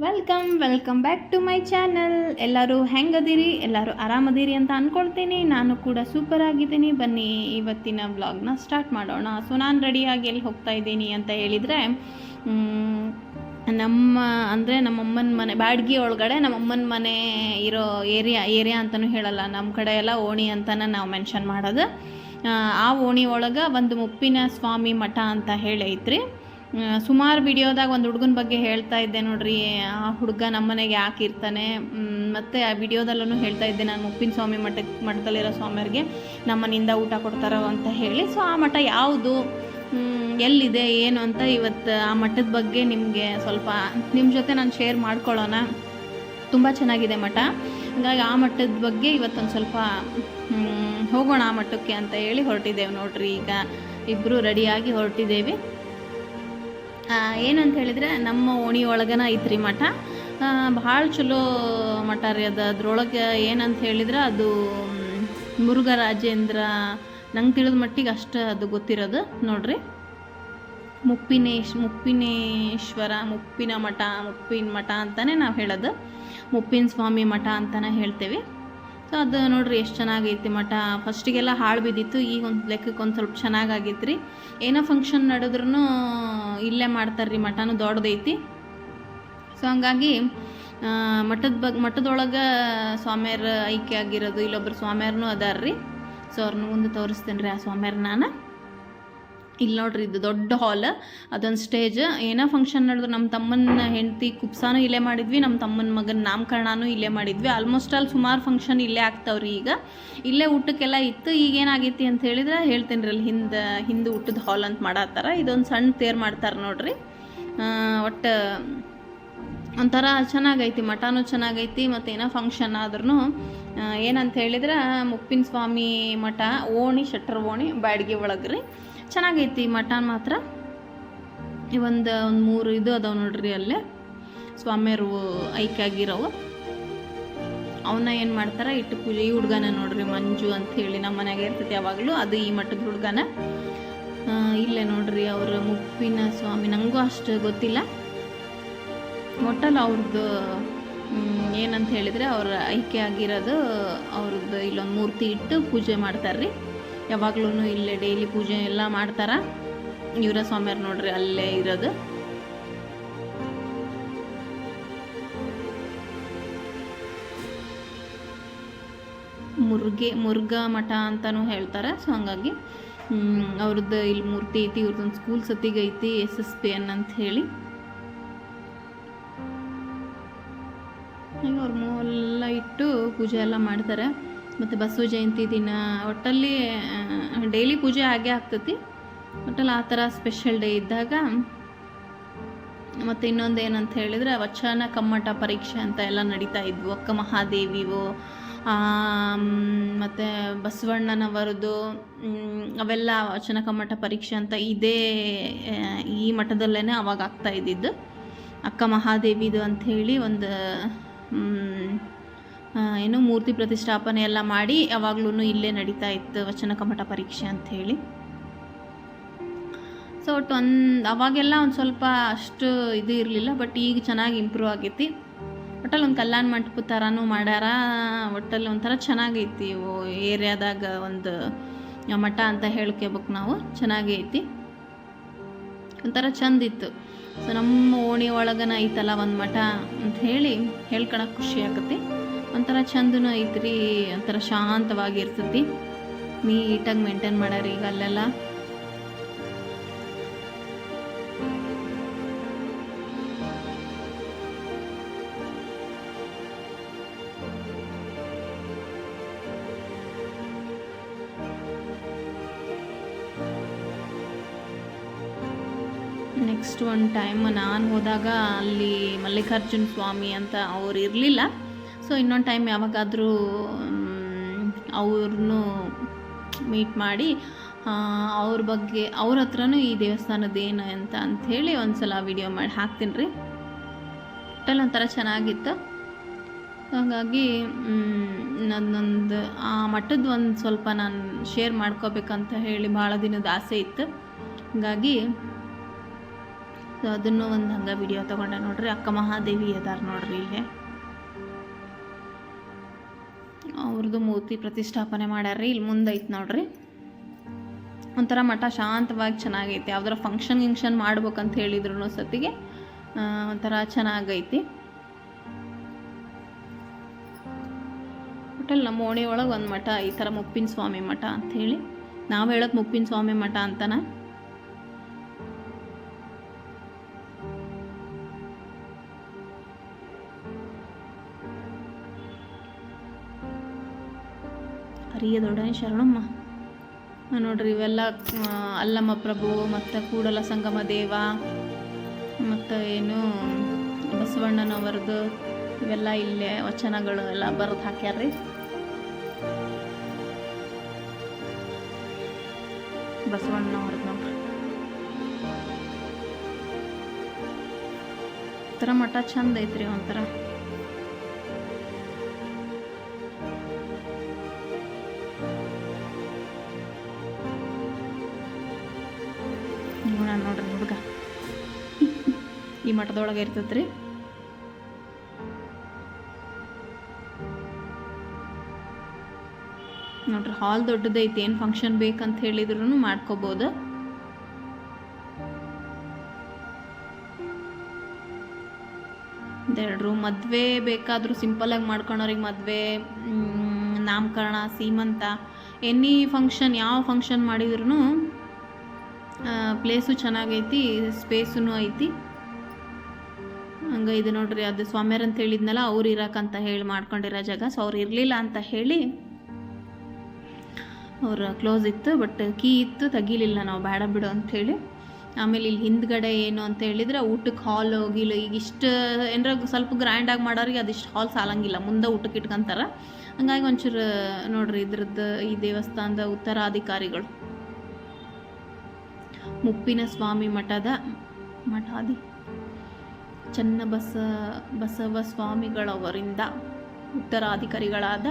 Welcome welcome back to my channel ಎಲ್ಲರೂ ಹೆಂಗದಿರಿ? ಎಲ್ಲರೂ ಆರಾಮದಿರಿ ಅಂತ ಅಂದ್ಕೊಳ್ತೀನಿ ನಾನು ಕೂಡ ಸೂಪರ್ ಆಗಿದ್ದೀನಿ. ಬನ್ನಿ ಇವತ್ತಿನ ವ್ಲಾಗ್ನ ಸ್ಟಾರ್ಟ್ ಮಾಡೋಣ. ಸೊ ನಾನು ರೆಡಿಯಾಗಿ ಎಲ್ಲಿ ಹೋಗ್ತಾ ಇದ್ದೀನಿ ಅಂತ ಹೇಳಿದರೆ ನಮ್ಮ ಅಂದರೆ ನಮ್ಮಮ್ಮನ ಮನೆ ಬ್ಯಾಡ್ಗಿ ಒಳಗಡೆ ನಮ್ಮಮ್ಮನ ಮನೆ ಇರೋ ಏರಿಯಾ ಏರಿಯಾ ಅಂತಲೂ ಹೇಳಲ್ಲ. ನಮ್ಮ ಕಡೆ ಎಲ್ಲ ಓಣಿ ಅಂತಲೇ ನಾವು ಮೆನ್ಷನ್ ಮಾಡೋದು. ಆ, ಓಣಿ ಒಳಗೆ ಒಂದು ಮುಪ್ಪಿನ ಸ್ವಾಮಿ ಮಠ ಅಂತ ಹೇಳೈತ್ರಿ. ಸುಮಾರು ವಿಡಿಯೋದಾಗ ಒಂದು ಹುಡುಗನ ಬಗ್ಗೆ ಹೇಳ್ತಾ ಇದ್ದೆ ನೋಡ್ರಿ. ಆ ಹುಡುಗ ನಮ್ಮನೆಗೆ ಯಾಕೆ ಇರ್ತಾನೆ? ಮತ್ತು ಆ ವಿಡಿಯೋದಲ್ಲೂ ಹೇಳ್ತಾ ಇದ್ದೆ ನಾನು ಉಪ್ಪಿನ ಸ್ವಾಮಿ ಮಠಕ್ಕೆ ಮಠದಲ್ಲಿರೋ ಸ್ವಾಮಿಯವ್ರಿಗೆ ನಮ್ಮನಿಂದ ಊಟ ಕೊಡ್ತಾರೋ ಅಂತ ಹೇಳಿ. ಸೊ ಆ ಮಠ ಯಾವುದು? ಎಲ್ಲಿದೆ, ಏನು ಅಂತ ಇವತ್ತು ಆ ಮಠದ ಬಗ್ಗೆ ನಿಮಗೆ ಸ್ವಲ್ಪ ನಿಮ್ಮ ಜೊತೆ ನಾನು ಶೇರ್ ಮಾಡ್ಕೊಳ್ಳೋಣ. ತುಂಬ ಚೆನ್ನಾಗಿದೆ ಮಠ. ಹಾಗಾಗಿ ಆ ಮಠದ ಬಗ್ಗೆ ಇವತ್ತೊಂದು ಸ್ವಲ್ಪ ಹೋಗೋಣ ಆ ಮಠಕ್ಕೆ ಅಂತ ಹೇಳಿ ಹೊರಟಿದ್ದೇವೆ ನೋಡ್ರಿ. ಈಗ ಇಬ್ಬರು ರೆಡಿಯಾಗಿ ಹೊರಟಿದ್ದೇವೆ. ಏನಂತ ಹೇಳಿದ್ರೆ ನಮ್ಮ ಓಣಿ ಒಳಗನ ಐತ್ರಿ ಮಠ ಭಾಳ ಚಲೋ ಮಠ ರೀ ಅದು. ಅದ್ರೊಳಗೆ ಏನಂತ ಹೇಳಿದ್ರೆ ಅದು ಮುರುಘ ಮುರುಘರಾಜೇಂದ್ರ, ನಂಗೆ ತಿಳಿದ ಮಟ್ಟಿಗೆ ಅಷ್ಟು ಅದು ಗೊತ್ತಿರೋದು ನೋಡ್ರಿ. ಮುಪ್ಪಿನೇಶ್, ಮುಪ್ಪಿನೇಶ್ವರ, ಮುಪ್ಪಿನ ಮಠ ಮುಪ್ಪಿನ ಮಠ ಅಂತಲೇ ನಾವು ಹೇಳೋದು. ಮುಪ್ಪಿನ ಸ್ವಾಮಿ ಮಠ ಅಂತಲೇ ಹೇಳ್ತೇವೆ. ಸೊ ಅದು ನೋಡ್ರಿ ಎಷ್ಟು ಚೆನ್ನಾಗೈತಿ ಮಠ. ಫಸ್ಟಿಗೆಲ್ಲ ಹಾಳು ಬಿದ್ದಿತ್ತು, ಈಗ ಒಂದು ಲೆಕ್ಕಕ್ಕೆ ಒಂದು ಸ್ವಲ್ಪ ಚೆನ್ನಾಗಾಗಿತ್ತು ರೀ ಏನೋ ಫಂಕ್ಷನ್ ನಡೆದ್ರೂ ಇಲ್ಲೇ ಮಾಡ್ತಾರೆ ರೀ ಮಠನೂ ದೊಡ್ಡದೈತಿ. ಸೊ ಹಂಗಾಗಿ ಮಠದ ಬಗ್ಗೆ ಮಠದೊಳಗೆ ಸ್ವಾಮಿಯರ ಐಕ್ಯ ಆಗಿರೋದು ಇಲ್ಲೊಬ್ಬರು ಸ್ವಾಮಿಯರ್ನೂ ಅದಾರ ರೀ ಸೊ ಅವ್ರನ್ನ ಮುಂದೆ ತೋರಿಸ್ತೀನಿ ರೀ ಆ ಸ್ವಾಮಿಯರ್ ನಾನು. ಇಲ್ಲಿ ನೋಡ್ರಿ ಇದು ದೊಡ್ಡ ಹಾಲ್ ಅದೊಂದು ಸ್ಟೇಜ್ ಏನೋ ಫಂಕ್ಷನ್ ನಡೆದ್ರು ನಮ್ಮ ತಮ್ಮನ ಹೆಂಡತಿ ಕುಪ್ಸಾನು ಇಲ್ಲೇ ಮಾಡಿದ್ವಿ ನಮ್ಮ ತಮ್ಮನ ಮಗನ ನಾಮಕರಣನೂ ಇಲ್ಲೇ ಮಾಡಿದ್ವಿ. ಆಲ್ಮೋಸ್ಟ್ ಆಲ್ ಸುಮಾರು ಫಂಕ್ಷನ್ ಇಲ್ಲೇ ಆಗ್ತಾವ್ರಿ ಈಗ. ಇಲ್ಲೇ ಊಟಕ್ಕೆಲ್ಲ ಇತ್ತು. ಈಗ ಏನಾಗೈತಿ ಅಂತ ಹೇಳಿದ್ರೆ ಹೇಳ್ತೇನೆ ರೀ ಅಲ್ಲಿ ಹಿಂದೆ ಹಿಂದೆ ಊಟದ ಹಾಲ್ ಅಂತ ಮಾಡತ್ತಾರ. ಇದೊಂದು ಸಣ್ಣ ತೇರು ಮಾಡ್ತಾರೆ ನೋಡ್ರಿ. ಒಟ್ಟು ಒಂಥರ ಚೆನ್ನಾಗೈತಿ, ಮಠನೂ ಚೆನ್ನಾಗೈತಿ ಮತ್ತು ಏನೋ ಫಂಕ್ಷನ್ ಆದ್ರೂ ಏನಂತ ಹೇಳಿದ್ರೆ, ಮುಪ್ಪಿನ ಸ್ವಾಮಿ ಮಠ, ಓಣಿ ಶೆಟ್ರ್ ಓಣಿ ಬ್ಯಾಡ್ಗೆ ಒಳಗೆ ರೀ. ಚೆನ್ನಾಗೈತಿ ಮಠ ಮಾತ್ರ. ಒಂದು ಒಂದು ಮೂರು ಇದು ಅದಾವೆ ನೋಡ್ರಿ ಅಲ್ಲೇ. ಸ್ವಾಮಿಯರು ಐಕ್ಯ ಆಗಿರೋವು ಅವನ್ನ ಏನು ಮಾಡ್ತಾರೆ, ಇಟ್ಟು ಪೂಜೆ, ಈ ಹುಡ್ಗನ ನೋಡ್ರಿ ಮಂಜು ಅಂತ ಹೇಳಿ ನಮ್ಮ ಮನೆಯಾಗ ಇರ್ತೈತಿ ಯಾವಾಗಲೂ, ಅದು ಈ ಮಠದ ಹುಡ್ಗನ. ಇಲ್ಲೇ ನೋಡ್ರಿ ಅವ್ರ ಮುಪ್ಪಿನ ಸ್ವಾಮಿ ನನಗೂ ಅಷ್ಟು ಗೊತ್ತಿಲ್ಲ. ಒಟ್ಟಲ್ಲಿ ಅವ್ರದ್ದು ಏನಂತ ಹೇಳಿದರೆ ಅವ್ರ ಐಕ್ಯ ಆಗಿರೋದು ಅವ್ರದ್ದು ಇಲ್ಲೊಂದು ಮೂರ್ತಿ ಇಟ್ಟು ಪೂಜೆ ಮಾಡ್ತಾರೆ ರೀ ಯಾವಾಗ್ಲೂ ಇಲ್ಲೇ ಡೈಲಿ ಪೂಜೆ ಎಲ್ಲ ಮಾಡ್ತಾರ. ಇವರ ಸ್ವಾಮಿಯರು ನೋಡ್ರಿ ಅಲ್ಲೇ ಇರೋದು. ಮುರುಗೆ ಮುರುಘಾ ಮಠ ಅಂತಲೂ ಹೇಳ್ತಾರೆ. ಸೊ ಹಂಗಾಗಿ ಅವ್ರದ್ದು ಇಲ್ಲಿ ಮೂರ್ತಿ ಐತಿ, ಇವ್ರದ್ದೊಂದು ಸ್ಕೂಲ್ ಸತಿಗೆ ಐತಿ ಎಸ್ ಎಸ್ ಪಿ ಎನ್ ಅಂತ ಹೇಳಿ. ಈಗ ಅವ್ರ ಮೂವೆಲ್ಲ ಇಟ್ಟು ಪೂಜೆ ಎಲ್ಲ ಮಾಡ್ತಾರೆ. ಮತ್ತು ಬಸವ ಜಯಂತಿ ದಿನ, ಒಟ್ಟಲ್ಲಿ ಡೈಲಿ ಪೂಜೆ ಆಗೇ ಆಗ್ತತಿ. ಒಟ್ಟಲ್ಲಿ ಆ ಥರ ಸ್ಪೆಷಲ್ ಡೇ ಇದ್ದಾಗ. ಮತ್ತು ಇನ್ನೊಂದು ಏನಂತ ಹೇಳಿದರೆ, ವಚನ ಕಮ್ಮಟ ಪರೀಕ್ಷೆ ಅಂತ ಎಲ್ಲ ನಡೀತಾ ಇದ್ವು. ಅಕ್ಕ ಮಹಾದೇವಿವು ಮತ್ತು ಬಸವಣ್ಣನವರದು ಅವೆಲ್ಲ ವಚನ ಕಮ್ಮಟ ಪರೀಕ್ಷೆ ಅಂತ ಇದೇ ಈ ಮಠದಲ್ಲೇ ಅವಾಗ ಆಗ್ತಾ ಇದ್ದಿದ್ದು. ಅಕ್ಕ ಮಹಾದೇವಿದು ಅಂಥೇಳಿ ಒಂದು ಏನು ಮೂರ್ತಿ ಪ್ರತಿಷ್ಠಾಪನೆ ಎಲ್ಲ ಮಾಡಿ ಯಾವಾಗ್ಲೂ ಇಲ್ಲೇ ನಡೀತಾ ಇತ್ತು ವಚನ ಕಮಟ ಪರೀಕ್ಷೆ ಅಂಥೇಳಿ. ಸೊ ಒಟ್ಟು ಒಂದು, ಅವಾಗೆಲ್ಲ ಒಂದು ಸ್ವಲ್ಪ ಅಷ್ಟು ಇದು ಇರಲಿಲ್ಲ ಬಟ್ ಈಗ ಚೆನ್ನಾಗಿ ಇಂಪ್ರೂವ್ ಆಗೈತಿ. ಒಟ್ಟಲ್ಲಿ ಒಂದು ಕಲ್ಯಾಣ ಮಂಟಪ ಥರನೂ ಮಾಡ್ಯಾರ, ಒಟ್ಟಲ್ಲಿ ಒಂಥರ ಚೆನ್ನಾಗೈತಿ ಏರಿಯಾದಾಗ ಒಂದು ಮಠ ಅಂತ ಹೇಳ್ಕೋಬೇಕು ನಾವು ಚೆನ್ನಾಗೇ ಐತಿ ಒಂಥರ ಚಂದಿತ್ತು. ಸೊ ನಮ್ಮ ಓಣಿ ಒಳಗನ ಐತಲ್ಲ ಒಂದು ಮಠ ಅಂತ ಹೇಳಿ ಹೇಳ್ಕೊಳಕ್ಕೆ ಖುಷಿ ಆಗತ್ತೆ ಒಂಥರ ಚಂದನೂ ಐತ್ರಿ, ಒಂಥರ ಶಾಂತವಾಗಿ ಇರ್ತೈತಿ ನೀಟಾಗಿ ಮೇಂಟೈನ್ ಮಾಡ್ಯಾರ ಈಗ ಅಲ್ಲೆಲ್ಲ. ನೆಕ್ಸ್ಟ್ ಒಂದು ಟೈಮ್ ನಾನು ಹೋದಾಗ ಅಲ್ಲಿ ಮಲ್ಲಿಕಾರ್ಜುನ ಸ್ವಾಮಿ ಅಂತ ಅವ್ರು ಇರಲಿಲ್ಲ. ಸೊ ಇನ್ನೊಂದು ಟೈಮ್ ಯಾವಾಗಾದರೂ ಅವ್ರನ್ನೂ ಮೀಟ್ ಮಾಡಿ ಅವ್ರ ಬಗ್ಗೆ, ಅವ್ರ ಹತ್ರನೂ ಈ ದೇವಸ್ಥಾನದ ಏನು ಅಂತ ಅಂಥೇಳಿ ಒಂದು ಸಲ ವಿಡಿಯೋ ಮಾಡಿ ಹಾಕ್ತೀನಿ ರೀ. ಒಟ್ಟಲ್ಲಿ ಒಂಥರ ಚೆನ್ನಾಗಿತ್ತು. ಹಾಗಾಗಿ ನನ್ನೊಂದು, ಆ ಮಠದ ಒಂದು ಸ್ವಲ್ಪ ನಾನು ಶೇರ್ ಮಾಡ್ಕೋಬೇಕಂತ ಹೇಳಿ ಭಾಳ ದಿನದ ಆಸೆ ಇತ್ತು. ಹಾಗಾಗಿ ಸೊ ಅದನ್ನು ಒಂದು ಹಂಗೆ ವಿಡಿಯೋ ತೊಗೊಂಡೆ ನೋಡ್ರಿ. ಅಕ್ಕ ಮಹಾದೇವಿ ಅದಾರ ನೋಡ್ರಿ ಇಲ್ಲಿ. ಅವ್ರದ್ದು ಮೂರ್ತಿ ಪ್ರತಿಷ್ಠಾಪನೆ ಮಾಡ್ಯಾರ್ರಿ. ಇಲ್ಲಿ ಮುಂದೆ ಐತೆ ನೋಡ್ರಿ. ಒಂಥರ ಮಠ ಶಾಂತವಾಗಿ ಚೆನ್ನಾಗೈತಿ. ಯಾವ್ದಾರ ಫಂಕ್ಷನ್ ಗಿಂಕ್ಷನ್ ಮಾಡ್ಬೇಕಂತ ಹೇಳಿದ್ರು ಸತಿಗೆ ಒಂಥರ ಚೆನ್ನಾಗೈತಿ. ಒಟ್ಟಲ್ಲಿ ನಮ್ಮ ಓಣಿ ಒಳಗೆ ಒಂದು ಮಠ, ಈ ಥರ ಮುಪ್ಪಿನ ಸ್ವಾಮಿ ಮಠ ಅಂಥೇಳಿ ನಾವು ಹೇಳೋದು ಮುಪ್ಪಿನ ಸ್ವಾಮಿ ಮಠ ಅಂತನ? ಹರಿಯ ದೊಡ್ಡ ಶರಣಮ್ಮ. ನೋಡ್ರಿ ಇವೆಲ್ಲ ಅಲ್ಲಮ್ಮ ಪ್ರಭು, ಮತ್ತು ಕೂಡಲ ಸಂಗಮ ದೇವ, ಮತ್ತು ಏನು, ಬಸವಣ್ಣನವರದು, ಇವೆಲ್ಲ ಇಲ್ಲೇ ವಚನಗಳು ಎಲ್ಲ ಬರೆದು ಹಾಕ್ಯಾರ್ರಿ. ಬಸವಣ್ಣನವ್ರದ್ದು ನೋಡ್ರಿ. ಒಂಥರ ಮಠ ಚಂದ ಐತ್ರಿ ಒಂಥರ. ಈ ಮಠದೊಳಗೆ ಇರ್ತೈತ್ರಿ. ನೋಡ್ರಿ, ಹಾಲ್ ದೊಡ್ಡದೈತಿ ಏನು ಫಂಕ್ಷನ್ ಬೇಕಂತ ಹೇಳಿದ್ರು ಮಾಡ್ಕೋಬೋದು. ಎರಡು ಮದುವೆ ಬೇಕಾದರೂ ಸಿಂಪಲಾಗಿ ಮಾಡ್ಕೊಳೋರಿಗೆ ಮದುವೆ ನಾಮಕರಣ, ಸೀಮಂತ, ಎನಿ ಫಂಕ್ಷನ್ ಯಾವ ಫಂಕ್ಷನ್ ಮಾಡಿದ್ರು ಪ್ಲೇಸು ಚೆನ್ನಾಗೈತಿ ಸ್ಪೇಸೂ ಐತಿ. ಹಂಗೆ ಇದು ನೋಡ್ರಿ, ಅದು ಸ್ವಾಮ್ಯರ್ ಅಂತ ಹೇಳಿದ್ನಲ್ಲ, ಅವ್ರು ಇರಕ್ಕಂತ ಹೇಳಿ ಮಾಡ್ಕೊಂಡಿರೋ ಜಾಗ. ಸೊ ಅವ್ರು ಇರಲಿಲ್ಲ ಅಂತ ಹೇಳಿ ಅವ್ರ ಕ್ಲೋಸ್ ಇತ್ತು ಬಟ್ ಕೀ ಇತ್ತು, ತೆಗಿಲಿಲ್ಲ ನಾವು, ಬೇಡ ಬಿಡು ಅಂತ ಹೇಳಿ. ಆಮೇಲೆ ಇಲ್ಲಿ ಹಿಂದ್ಗಡೆ ಏನು ಅಂತ ಹೇಳಿದ್ರೆ, ಊಟಕ್ಕೆ ಹಾಲ್ ಹೋಗಿಲ್ಲ ಈಗ ಇಷ್ಟು ಏನರ ಸ್ವಲ್ಪ ಗ್ರ್ಯಾಂಡಾಗಿ ಮಾಡೋರಿಗೆ ಅದಿಷ್ಟು ಹಾಲ್ ಸಾಲಂಗಿಲ್ಲ, ಮುಂದೆ ಊಟಕ್ಕೆ ಇಟ್ಕೊಂತಾರ. ಹಂಗಾಗಿ ಒಂಚೂರು ನೋಡ್ರಿ ಇದ್ರದ್ದು ಈ ದೇವಸ್ಥಾನದ ಉತ್ತರಾಧಿಕಾರಿಗಳು. ಮುಪ್ಪಿನ ಸ್ವಾಮಿ ಮಠದ ಮಠಾದಿ ಚನ್ನಬಸ ಬಸವ ಸ್ವಾಮಿಗಳವರಿಂದ ಉತ್ತರಾಧಿಕಾರಿಗಳಾದ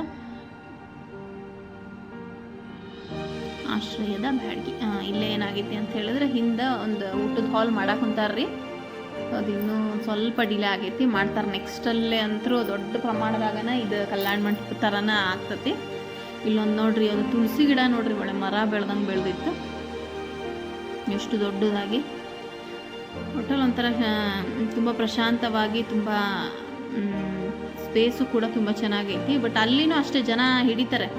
ಆಶ್ರಯದ ಬ್ಯಾಡ್ಗಿ. ಇಲ್ಲೇ ಏನಾಗೈತಿ ಅಂತ ಹೇಳಿದ್ರೆ ಹಿಂದೆ ಒಂದು ಊಟದ ಹಾಲ್ ಮಾಡಕ್ಕೆ ಹೊಂತಾರ್ರಿ ಅದು ಇನ್ನೂ ಸ್ವಲ್ಪ ಡಿಲೇ ಆಗೈತಿ. ಮಾಡ್ತಾರೆ ನೆಕ್ಸ್ಟಲ್ಲೇ ಅಂತರೂ ದೊಡ್ಡ ಪ್ರಮಾಣದಾಗನ ಇದು ಕಲ್ಯಾಣ ಮಂಟಪ ಥರನ ಆಗ್ತತಿ. ಇಲ್ಲೊಂದು ನೋಡ್ರಿ, ಒಂದು ತುಳಸಿ ಗಿಡ ನೋಡ್ರಿ, ಒಳ್ಳೆ ಮರ ಬೆಳ್ದಂಗೆ ಬೆಳೆದಿತ್ತು. ಎಷ್ಟು ದೊಡ್ಡದಾಗಿ. ಒಟ್ಟಲ್ಲಿ ಒಂಥರ ತುಂಬ ಪ್ರಶಾಂತವಾಗಿ, ತುಂಬ ಸ್ಪೇಸು ಕೂಡ ತುಂಬ ಚೆನ್ನಾಗೈತಿ. ಬಟ್ ಅಲ್ಲಿನೂ ಅಷ್ಟೇ ಜನ ಹಿಡಿತಾರೆ.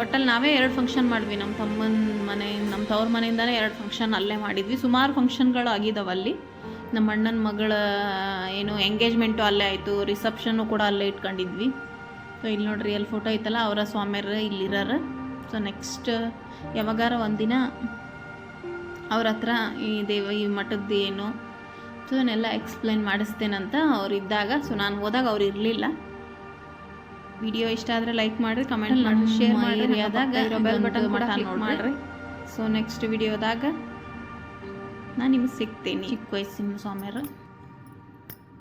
ಒಟ್ಟಲ್ಲಿ ನಾವೇ ಎರಡು ಫಂಕ್ಷನ್ ಮಾಡಿದ್ವಿ. ನಮ್ಮ ತಮ್ಮನ ಮನೆ ನಮ್ಮ ತವ್ರ ಮನೆಯಿಂದಲೇ ಎರಡು ಫಂಕ್ಷನ್ ಅಲ್ಲೇ ಮಾಡಿದ್ವಿ. ಸುಮಾರು ಫಂಕ್ಷನ್ಗಳು ಆಗಿದ್ದಾವೆ ಅಲ್ಲಿ. ನಮ್ಮ ಅಣ್ಣನ ಮಗಳ, ಏನು ಎಂಗೇಜ್ಮೆಂಟು ಅಲ್ಲೇ ಆಯಿತು. ರಿಸೆಪ್ಷನ್ನು ಕೂಡ ಅಲ್ಲೇ ಇಟ್ಕೊಂಡಿದ್ವಿ. ಸೊ ಇಲ್ಲಿ ನೋಡ್ರಿ ಎಲ್ಲಿ ಫೋಟೋ ಐತಲ್ಲ, ಅವರ ಸ್ವಾಮಿಯರು ಇಲ್ಲಿರಾರ. ಸೊ ನೆಕ್ಸ್ಟ್ ಯಾವಾಗಾರ ಒಂದಿನ ಅವ್ರ ಹತ್ರ ಈ ದೇವ ಈ ಮಠದ್ದು ಏನು? ಸೊ ಅದನ್ನೆಲ್ಲ ಎಕ್ಸ್ಪ್ಲೈನ್ ಮಾಡಿಸ್ತೇನಂತ ಅವ್ರು ಇದ್ದಾಗ ಸೊ ನಾನು ಹೋದಾಗ ಅವ್ರು ಇರಲಿಲ್ಲ. ವಿಡಿಯೋ ಇಷ್ಟ ಆದರೆ ಲೈಕ್ ಮಾಡಿರಿ ಕಮೆಂಟ್ ಮಾಡಿ ಶೇರ್ ಮಾಡಿ ಆದಾಗ ಬೆಲ್ ಬಟನ್ ಕೂಡ ಕ್ಲಿಕ್ ಮಾಡಿರಿ. ಸೊ ನೆಕ್ಸ್ಟ್ ವಿಡಿಯೋದಾಗ ನಾನು ನಿಮಗೆ ಸಿಗ್ತೀನಿ. ಚಿಕ್ಕ ವಯಸ್ಸಿನ ಸ್ವಾಮಿಯರು